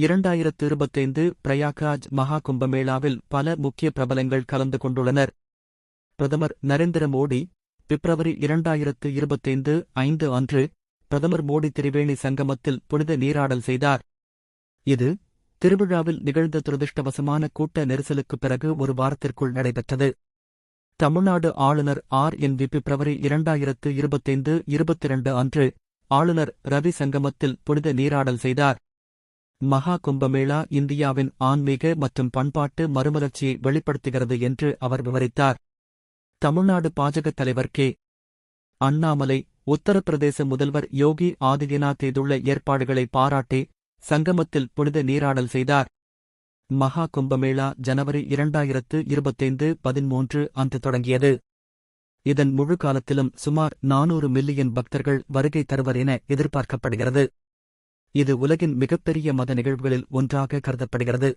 இரண்டாயிரத்து இருபத்தைந்து பிரயாக்ராஜ் மகா கும்பமேளாவில் பல முக்கிய பிரபலங்கள் கலந்து கொண்டுள்ளனர். பிரதமர் நரேந்திர மோடி பிப்ரவரி இரண்டாயிரத்து இருபத்தைந்து ஐந்து அன்று பிரதமர் மோடி திரிவேணி சங்கமத்தில் புனித நீராடல் செய்தார். இது திருவிழாவில் நிகழ்ந்த துரதிருஷ்டவசமான கூட்ட நெரிசலுக்குப் பிறகு ஒரு வாரத்திற்குள் நடைபெற்றது. தமிழ்நாடு ஆளுநர் ஆர். என். வி. பிப்ரவரி இரண்டாயிரத்து இருபத்தைந்து இருபத்திரண்டு அன்று ஆளுநர் ரவி சங்கமத்தில் புனித நீராடல் செய்தார். மகா கும்பமேளா இந்தியாவின் ஆன்மீக மற்றும் பண்பாட்டு மறுமலர்ச்சியை வெளிப்படுத்துகிறது என்று அவர் விவரித்தார். தமிழ்நாடு பாஜக தலைவர் கே. அண்ணாமலை உத்தரப்பிரதேச முதல்வர் யோகி ஆதித்யநாத் செய்துள்ள ஏற்பாடுகளை பாராட்டி சங்கமத்தில் புனித நீராடல் செய்தார். மகா கும்பமேளா ஜனவரி இரண்டாயிரத்து இருபத்தைந்து பதிமூன்று அன்று தொடங்கியது. இதன் முழு காலத்திலும் சுமார் நானூறு மில்லியன் பக்தர்கள் வருகை தருவர் என எதிர்பார்க்கப்படுகிறது. இது உலகின் மிகப்பெரிய மத நிகழ்வுகளில் ஒன்றாக கருதப்படுகிறது.